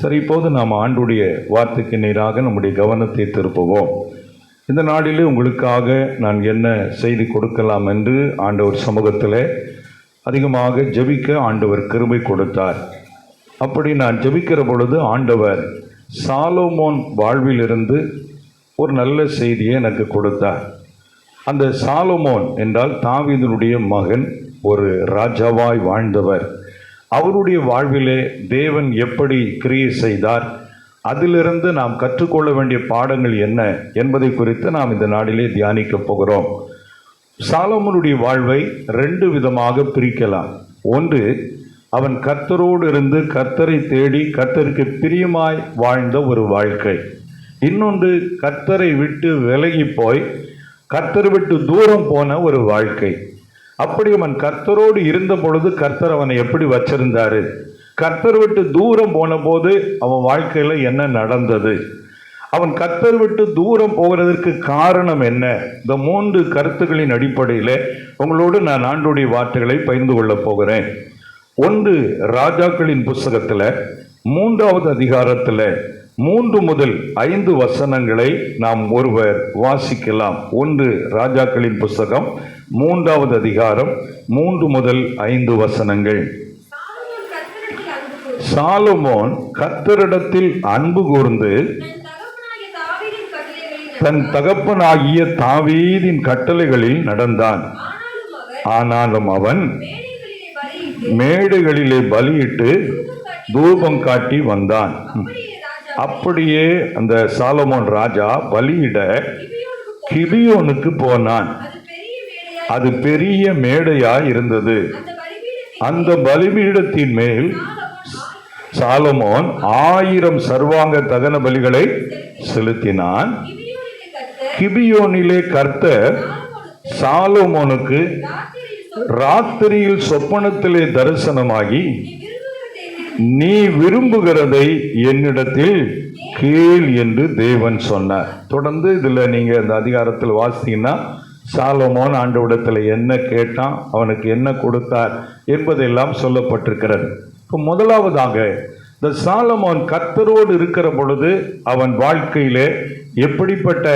சரி இப்போது நாம் ஆண்டுடைய வார்த்தைக்கு நேராக நம்முடைய கவனத்தை திருப்புவோம். இந்த நாடிலே உங்களுக்காக நான் என்ன செய்தி கொடுக்கலாம் என்று ஆண்டவர் சமூகத்தில் அதிகமாக ஜெபிக்க ஆண்டவர் கிருபை கொடுத்தார். அப்படி நான் ஜெபிக்கிற பொழுது ஆண்டவர் சாலோமோன் வாழ்விலிருந்து ஒரு நல்ல செய்தியை எனக்கு கொடுத்தார். அந்த சாலோமோன் என்றால் தாவீதனுடைய மகன் ஒரு ராஜாவாய் வாழ்ந்தவர். அவருடைய வாழ்விலே தேவன் எப்படி கிரியை செய்தார் அதிலிருந்து நாம் கற்றுக்கொள்ள வேண்டிய பாடங்கள் என்ன என்பதை குறித்து நாம் இந்த நாளிலே தியானிக்கப் போகிறோம். சாலமனுடைய வாழ்வை ரெண்டு விதமாக பிரிக்கலாம். ஒன்று அவன் கர்த்தரோடு இருந்து கர்த்தரை தேடி கர்த்தருக்கு பிரியமாய் வாழ்ந்த ஒரு வாழ்க்கை. இன்னொன்று கர்த்தரை விட்டு விலகி போய் கர்த்தர் விட்டு தூரம் போன ஒரு வாழ்க்கை. அப்படி அவன் கர்த்தரோடு இருந்த பொழுது கர்த்தர் அவனை எப்படி வச்சிருந்தாரு? கர்த்தர் விட்டு தூரம் போன போது அவன் வாழ்க்கையில் என்ன நடந்தது? அவன் கர்த்தர் விட்டு தூரம் போகிறதற்கு காரணம் என்ன? இந்த மூன்று கருத்துக்களின் அடிப்படையில் உங்களோடு நான் ஆண்டுடைய வார்த்தைகளை பகிர்ந்து கொள்ளப் போகிறேன். ஒன்று ராஜாக்களின் புஸ்தகத்தில் மூன்றாவது அதிகாரத்தில் மூன்று முதல் ஐந்து வசனங்களை நாம் ஒருவர் வாசிக்கலாம். ஒன்று ராஜாக்களின் புஸ்தகம் மூன்றாவது அதிகாரம் மூன்று முதல் ஐந்து வசனங்கள். சாலுமோன் கத்தரிடத்தில் அன்பு கூர்ந்து தன் தகப்பனாகிய தாவீதின் கட்டளைகளில் நடந்தான். ஆனாலும் அவன் மேடைகளிலே பலியிட்டு மேடுகளிலே பலியிட்டு தூபம் காட்டி வந்தான். அப்படியே அந்த சாலமோன் ராஜா பலியிட கிபியோனுக்கு போனான். அது பெரிய மேடையாய் இருந்தது அந்த அந்த பலிபீடத்தின் மேல் சாலமோன் ஆயிரம் சர்வாங்க தகன பலிகளை செலுத்தினான். கிபியோனிலே கர்த்தர் சாலமோனுக்கு ராத்திரியில் சொப்ப- ராத்திரியில் சொப்பனத்திலே தரிசனமாகி நீ விரும்புகிறதை என்னிடத்தில் கேள் என்று தேவன் சொன்னார். தொடர்ந்து இதுல நீங்க இந்த அதிகாரத்தில் வாசித்தீங்கன்னா சாலமோன் ஆண்டவிடத்தில் என்ன கேட்டான் அவனுக்கு என்ன கொடுத்தார் என்பதெல்லாம் சொல்லப்பட்டிருக்கிறது. இப்போ முதலாவதாக இந்த சாலமோன் கர்த்தரோடு இருக்கிற பொழுது அவன் வாழ்க்கையிலே எப்படிப்பட்ட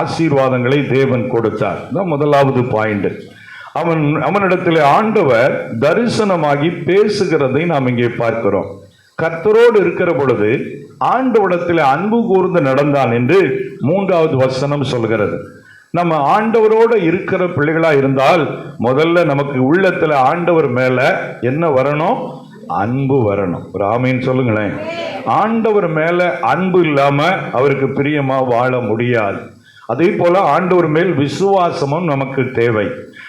ஆசீர்வாதங்களை தேவன் கொடுத்தார். தான் முதலாவது பாயிண்ட் அவன் அவனிடத்தில் ஆண்டவர் தரிசனமாகி பேசுகிறதை நாம் இங்கே பார்க்கிறோம். கர்த்தரோடு இருக்கிற பொழுது ஆண்டவடத்தில் அன்பு கூர்ந்து நடந்தான் என்று மூன்றாவது வசனம் சொல்கிறது. நம்ம ஆண்டவரோடு இருக்கிற பிள்ளைகளாக இருந்தால் முதல்ல நமக்கு உள்ளத்தில் ஆண்டவர் மேலே என்ன வரணும்? அன்பு வரணும். ஒரு ஆமீன் சொல்லுங்களேன். ஆண்டவர் மேலே அன்பு இல்லாமல் அவருக்கு பிரியமாக வாழ முடியாது. அதே போல் ஆண்டவர் மேல் விசுவாசமும் நமக்கு தேவை.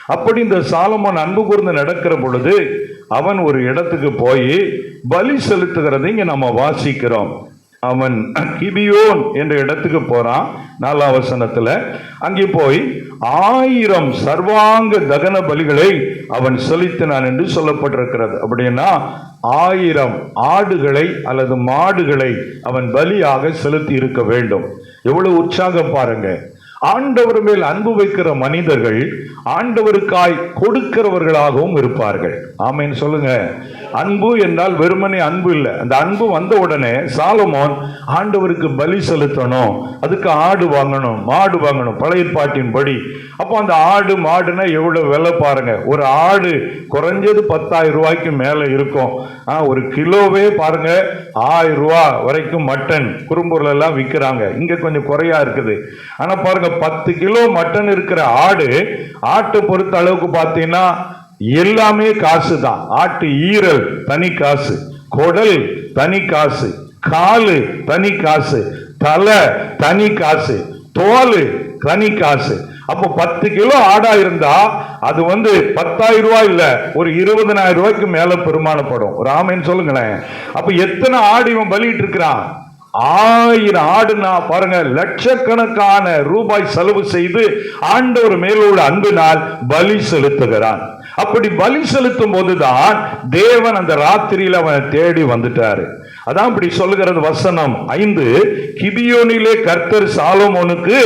அப்படி இந்த சாலமோன் அன்பு கூர்ந்து நடக்கிற பொழுது அவன் ஒரு இடத்துக்கு போய் பலி செலுத்துகிறதை இங்கே நம்ம வாசிக்கிறோம். அவன் கிபியோன் என்ற இடத்துக்கு போறான் நாலாம் வசனத்துல. அங்கே போய் ஆயிரம் சர்வாங்க தகன பலிகளை அவன் செலுத்தினான் என்று சொல்லப்பட்டிருக்கிறது. அப்படின்னா ஆயிரம் ஆடுகளை அல்லது மாடுகளை அவன் பலியாக செலுத்தி இருக்க வேண்டும். எவ்வளவு உற்சாகம் பாருங்க. ஆண்டவர் மேல் அன்பு வைக்கிற மனிதர்கள் ஆண்டவருக்காய் கொடுக்கிறவர்களாகவும் இருப்பார்கள். ஆமைன்னு சொல்லுங்க. அன்பு என்றால் வெறுமனே அன்பு இல்லை. அந்த அன்பு வந்த உடனே சாலமோன் ஆண்டவருக்கு பலி செலுத்தணும். அதுக்கு ஆடு வாங்கணும் மாடு வாங்கணும் பழைய பாட்டின் படி. அப்போ அந்த ஆடு மாடுனா எவ்வளோ விலை பாருங்க. ஒரு ஆடு குறைஞ்சது பத்தாயிரம் ரூபாய்க்கு மேலே இருக்கும். ஒரு கிலோவே பாருங்க ஆயிரம் ரூபா வரைக்கும் மட்டன் குறும்பூர்ல எல்லாம் விற்கிறாங்க இங்க கொஞ்சம் குறையா இருக்குது. ஆனா பாருங்க பத்து கிலோ மட்டன் இருக்கிற ஆடு ஆட்டை பொறுத்த அளவுக்கு பார்த்தீங்கன்னா எல்லாமே காசு தான். ஆட்டு ஈரல் தனி காசு. குடல் தனி காசு. காலு தனி காசு. தலை தனி காசு. தோல் தனி காசு. அப்போ பத்து கிலோ ஆடா இருந்தா அது வந்து பத்தாயிரம் ரூபாய் இல்ல ஒரு இருபதனாயிரம் ரூபாய்க்கு மேல பெருமானப்படும். ராமன் சொல்லுங்களேன். அப்ப எத்தனை ஆடு இவன் பலிட்டு இருக்கிறான்? ஆயிரம் ஆடுனா பாருங்க லட்சக்கணக்கான ரூபாய் செலவு செய்து ஆண்டவர் மேலோடு அன்பினால் பலி செலுத்துகிறான். அப்படி பலி செலுத்தும் போதுதான் தேவன் அந்த ராத்திரியில அவனை தேடி வந்துட்டாரு. அதான் இப்படி சொல்லுகிறது வசனம் ஐந்து. கிபியோனிலே கர்த்தர் சாலமோனுக்கு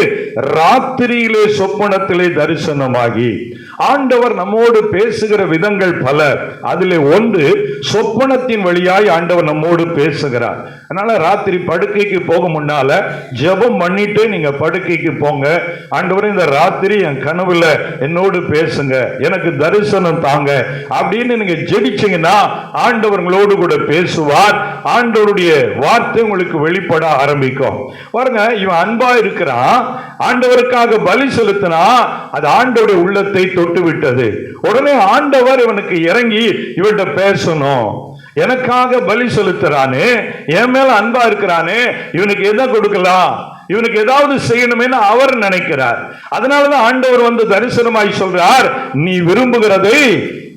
ராத்திரியிலே சொப்பனத்திலே தரிசனமாகி ஆண்டவர் நம்மோடு பேசுகிற விதங்கள் பல. அதில் ஒன்று சொப்பனத்தின் வழியாய் ஆண்டவர் நம்மோடு பேசுகிறார். அதனால ராத்திரி படுக்கைக்கு போக முன்னால ஜெபம் பண்ணிட்டு நீங்க படுக்கைக்கு போங்க. ஆண்டவர் இந்த ராத்திரி என் கனவுல என்னோடு பேசுங்க. எனக்கு தரிசனம் தாங்க. அப்படின்னு நீங்க ஜெபிச்சீங்கன்னா ஆண்டவர்களோடு கூட பேசுவார். ஆண்டவருடைய வார்த்தை உங்களுக்கு வெளிப்பட ஆரம்பிக்கும். பாருங்க இவன் அன்பா இருக்கிறான். ஆண்டவருக்காக பலி செலுத்தினா அது ஆண்டவருடைய உள்ளத்தை தொட்டுவிட்டது. உடனே ஆண்டவர் இவனுக்கு இறங்கி இவன்கிட்ட பேசணும். எனக்காக பலி செலுத்துறானே என் மேல அன்பா இருக்கிறானே இவனுக்கு எதை கொடுக்கலாம்? இவனுக்கு ஏதாவது செய்யணும்னு அவர் நினைக்கிறார். அதனாலதான் ஆண்டவர் வந்து தரிசனமாய் சொல்றார் நீ விரும்புகிறதை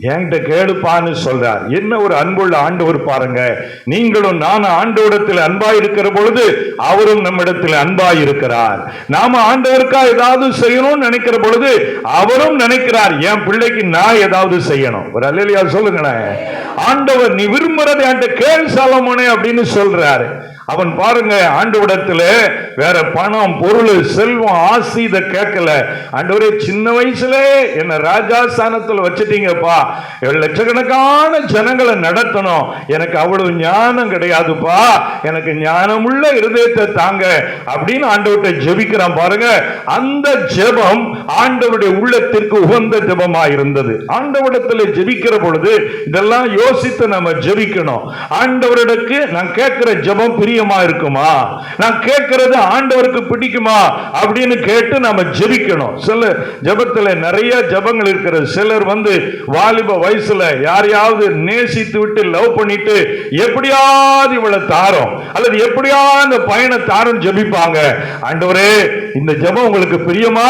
என்கிட்ட கேளுப்பான்னு சொல்றார். என்ன ஒரு அன்புள்ள ஆண்டவர் பாருங்க. நீங்களும் நானும் ஆண்டவரிடத்தில் அன்பாய் இருக்கிற பொழுது அவரும் நம்மிடத்தில் அன்பாய் இருக்கிறார் நாம ஆண்டவருக்கா ஏதாவது செய்யணும்னு நினைக்கிற பொழுது அவரும் நினைக்கிறார் என் பிள்ளைக்கு நான் ஏதாவது செய்யணும். ஒரு அல்லையா சொல்லுங்களேன். ஆண்டவர் நீ விரும்புறதை என்கிட்ட கேள் சாலமோனே அப்படின்னு சொல்றாரு. அவன் பாருங்க ஆண்டவிடத்துல வேற பணம் பொருள் செல்வம் ஆசி இதை கேட்கல. ஆண்டவரே சின்ன வயசுல என்ன ராஜா ஸ்தானத்துல வச்சிட்டீங்கப்பா லட்சக்கணக்கான ஜனங்களை நடத்தணும். எனக்கு அவ்வளவு ஞானம் கிடையாதுப்பா. எனக்கு ஞானமுள்ள இருதயத்தை தாங்க அப்படின்னு ஆண்டவர்கிட்ட ஜெபிக்கிறான் பாருங்க. அந்த ஜெபம் ஆண்டவருடைய உள்ளத்திற்கு உகந்த ஜெபமா இருந்தது. ஆண்டவிடத்துல ஜெபிக்கிற பொழுது இதெல்லாம் யோசித்து நம்ம ஜெபிக்கணும். ஆண்டவரிடக்கு நான் கேட்கிற ஜெபம் பிரியமா இருக்குமா? நான் கேட்கறது ஆண்டவருக்கு பிடிக்குமா? அப்படின்னு கேட்டு நம்ம ஜெபிக்கணும். சில ஜெபத்துல நிறைய ஜபங்கள் இருக்கிறது. சிலர் வந்து வாலிப வயசுல யாரையாவது நேசித்து விட்டு லவ் பண்ணிட்டு எப்படியாவது இவளை தாரோம். அல்லது எப்படியா இந்த பையனை தாரும் ஜபிப்பாங்க. ஆண்டவரே இந்த ஜபம் உங்களுக்கு பிரியமா?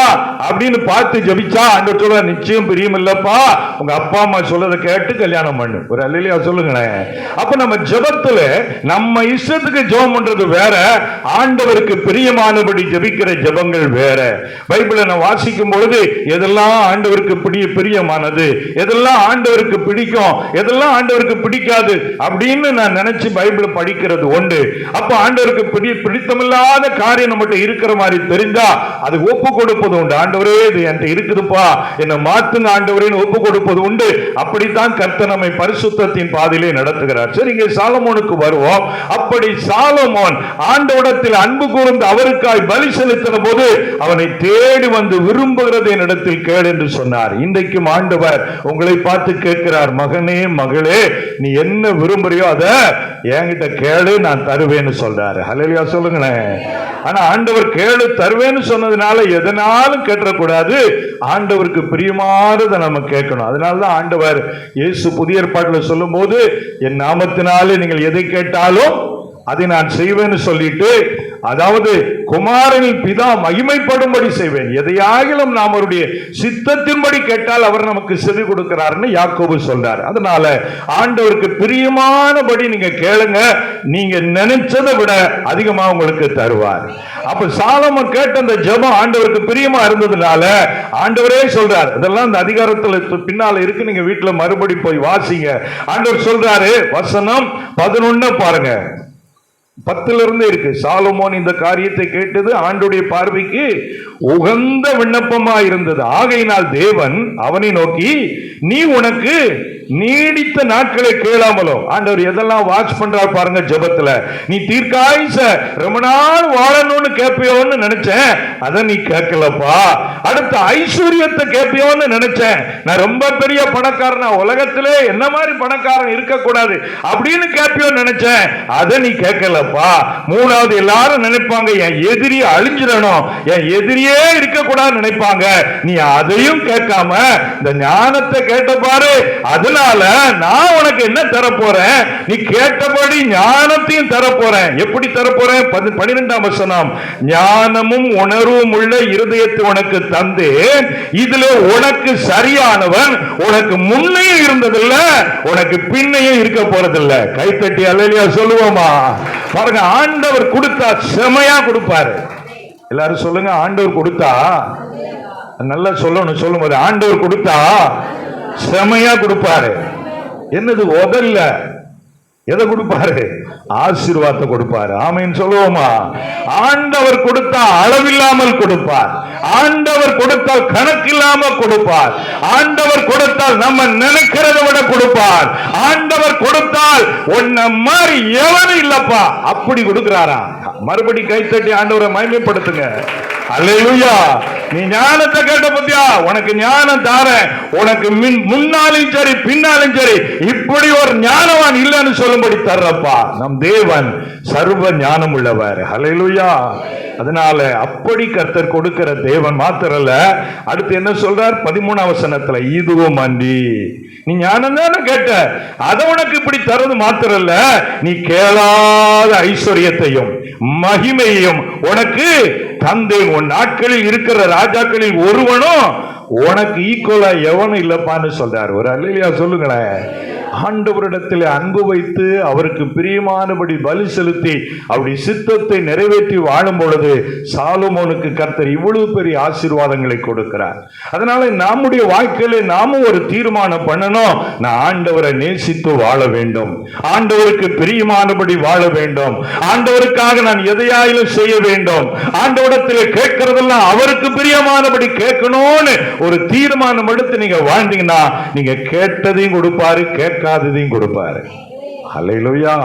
அப்படின்னு பார்த்து ஜபிச்சா ஆண்டவர் சொல்ல நிச்சயம் பிரியம் இல்லப்பா உங்க அப்பா அம்மா சொல்றதை கேட்டு கல்யாணம் பண்ணு. ஒரு அல்லையா சொல்லுங்களேன். அப்ப நம்ம ஜபத்துல நம்ம இஷ்டத்துக்கு ஜெபம் வேற ஆண்டவருக்கு பிரியமானபடி ஜெபிக்கிற ஜெபங்கள் வேற. பைபிளை நான் வாசிக்கும் பொழுது எதெல்லாம் ஆண்டவருக்கு பிடிய பிரியமானது எதெல்லாம் ஆண்டவருக்கு பிடிக்கும் எதெல்லாம் ஆண்டவருக்கு பிடிக்காது அப்படின்னு நான் நினைச்சு பைபிளை படிக்கிறது உண்டு. அப்ப ஆண்டவருக்கு பிடி பிடித்தமில்லாத காரியம் நம்மகிட்ட இருக்கிற மாதிரி தெரிஞ்சா அது ஒப்பு கொடுப்பது உண்டு. ஆண்டவரே இது என்கிட்ட இருக்குதுப்பா. என்னை மாத்துங்க ஆண்டவரேன்னு ஒப்பு கொடுப்பது உண்டு. அப்படித்தான் கர்த்த நம்மை பரிசுத்தின் பாதையிலே நடத்துகிறார். சரி இங்கே சாலமோனுக்கு வருவோம். அப்படி சா சாலமோன் ஆண்டவடத்தில் அன்பு கூர்ந்து அவருக்காய் பலி செலுத்தின போது அவனை தேடி வந்து விரும்புகிறது என்னிடத்தில் கேள் என்று சொன்னார். இன்றைக்கும் ஆண்டவர் உங்களை பார்த்து கேட்கிறார். மகனே மகளே நீ என்ன விரும்புறியோ அதை என்கிட்ட கேளு நான் தருவேன்னு சொல்றாரு. ஹலலியா சொல்லுங்களேன். ஆனா ஆண்டவர் கேளு தருவேன்னு சொன்னதுனால எதனாலும் கேட்டக்கூடாது ஆண்டவருக்கு பிரியமானதை நம்ம கேட்கணும். அதனாலதான் ஆண்டவர் இயேசு புதிய ஏற்பாட்டில் சொல்லும்போது என் நாமத்தினாலே நீங்கள் எதை கேட்டாலும் அதை நான் செய்வேன்னு சொல்லிட்டு அதாவது குமாரனில் பிதா மகிமைப்படும்படி செய்வேன். எதையாகிலும் நாம் அவருடைய சித்தத்தின்படி கேட்டால் அவர் நமக்கு செவி கொடுக்கிறார்னு யாக்கோபு சொல்றார். அதனால ஆண்டவருக்கு பிரியமானபடி நீங்க கேளுங்க. நீங்க நினைச்சதை விட அதிகமா உங்களுக்கு தருவார். அப்ப சாலமன் கேட்ட அந்த ஜபம் ஆண்டவருக்கு பிரியமா இருந்ததுனால ஆண்டவரே சொல்றார். இதெல்லாம் அந்த அதிகாரத்தில் பின்னால இருக்கு. நீங்க வீட்டுல மறுபடி போய் வாசிங்க. ஆண்டவர் சொல்றாரு வசனம் பதினொன்னு பாருங்க. பத்துல இருந்து இருக்கு. சாலமோன் இந்த காரியத்தை கேட்டது ஆண்டுடைய பார்வைக்கு உகந்த விண்ணப்பமா இருந்தது ஆகையினால் தேவன் அவனை நோக்கி நீ உனக்கு நீடித்த நாட்களை கேளாமலோ. ஆண்டவர் எதெல்லாம் வாட்ச் பண்றாரு பாருங்க ஜெபத்துல. நீ தீர்க்காயுச ரொம்ப நாள் வாழணும்னு கேட்பியோன்னு நினைச்சேன். அதை நீ கேட்கலப்பா. அடுத்த ஐஸ்வர்யத்தை கேட்பியோன்னு நினைச்சேன். நான் ரொம்ப பெரிய பணக்காரனா. உலகத்திலே என்ன மாதிரி பணக்காரன் இருக்கக்கூடாது அப்படின்னு கேட்பியோ நினைச்சேன். அதை நீ கேட்கலப்பா. மூணாவது எல்லாரும் நினைப்பாங்க என் எதிரி அழிஞ்சிடணும். என் எதிரியே இருக்கக்கூடாதுன்னு நினைப்பாங்க. நீ அதையும் கேட்காம இந்த ஞானத்தை கேட்ட பாரு. அதனால நான் உனக்கு என்ன தரப்போறேன்? நீ கேட்டபடி ஞானத்தையும் தரப்போறேன். எப்படி தரப்போறேன்? பன்னிரெண்டாம் வசனம். ஞானமும் உணர்வும் உள்ள இருதயத்தை உனக்கு தந்து இதுல உனக்கு சரியானவன் உனக்கு முன்னையும் இருந்ததில்ல உனக்கு பின்னையும் இருக்க போறதில்ல. கைத்தட்டி அல்லையா சொல்லுவோமா? பாருங்க ஆண்டவர் கொடுத்தா செமையா கொடுப்பாரு. எல்லாரும் சொல்லுங்க ஆண்டவர் கொடுத்தா? நல்லா சொல்லணும் சொல்லும்போது ஆண்டவர் கொடுத்தா செமையா கொடுப்பாரு. என்னது உதல்ல? எதை கொடுப்பாரு? ஆசீர்வாதத்தை கொடுப்பாரு. ஆமைன்னு சொல்லுவோமா? ஆண்டவர் கொடுத்தா அளவில்லாமல் கொடுப்பார். ஆண்டவர் கொடுத்தால் கணக்கில்லாம கொடுப்பார். ஆண்டவர் கொடுத்தால் நம்ம நினைக்கிறத விட கொடுப்பார். ஆண்டவர் கொடுத்தால் உன்ன மாதிரி எவனும் இல்லப்பா. அப்படி கொடுக்கிறாரா? மறுபடி கைத்தட்டி ஆண்டவரை மயமைப்படுத்துங்க அல்லேலூயா. நீ ஞானத்தை கேட்ட பத்தியா? உனக்கு ஞானம் தாரேன். உனக்கு மின் முன்னாலும் சரி பின்னாலும் சரி இப்படி ஒரு ஞானவான் இல்லைன்னு சொல்லும்படி தர்றப்பா. நம் தேவன் சர்வ ஞானம் உள்ளவர் ஹலையிலுயா அதனால அப்படி கர்த்தர் கொடுக்கிற தேவன் மாத்திரல்ல. அடுத்து என்ன சொல்றார்? பதிமூணாம் வசனத்துல இதுவும் அன்றி நீ ஞானம் தானே கேட்ட? அதை உனக்கு இப்படி தரது மாத்திரல்ல. நீ கேளாத ஐஸ்வர்யத்தையும் மகிமையையும் உனக்கு தந்தேன். உன் நாட்களில் இருக்கிற ராஜாக்களில் ஒருவனும் உனக்கு ஈக்குவலா எவனும் இல்லப்பான்னு சொல்றாரு. ஒரு அல்லையா சொல்லுங்களேன். ஆண்டவரிடத்தில் அன்பு வைத்து அவருக்கு பிரியமானபடி பலி செலுத்தி அவருடைய சித்தத்தை நிறைவேற்றி வாழும் பொழுது சாலுமோனுக்கு கர்த்தர் இவ்வளவு பெரிய ஆசீர்வாதங்களை கொடுக்கிறார். அதனால நம்முடைய வாழ்க்கையில நாமும் ஒரு தீர்மானம் பண்ணணும். நான் ஆண்டவரை நேசித்து வாழ வேண்டும். ஆண்டவருக்கு பிரியமானபடி வாழ வேண்டும். ஆண்டவருக்காக நான் எதையாயிலும் செய்ய வேண்டும். ஆண்டவரிடத்தில் கேட்கறதெல்லாம் அவருக்கு பிரியமானபடி கேட்கணும்னு ஒரு தீர்மானம் எடுத்து நீங்க வாழ்ந்தீங்கன்னா நீங்க கேட்டதையும் கொடுப்பாரு கேட்க கேட்காததையும் கொடுப்பாரு. அல்லையிலுயா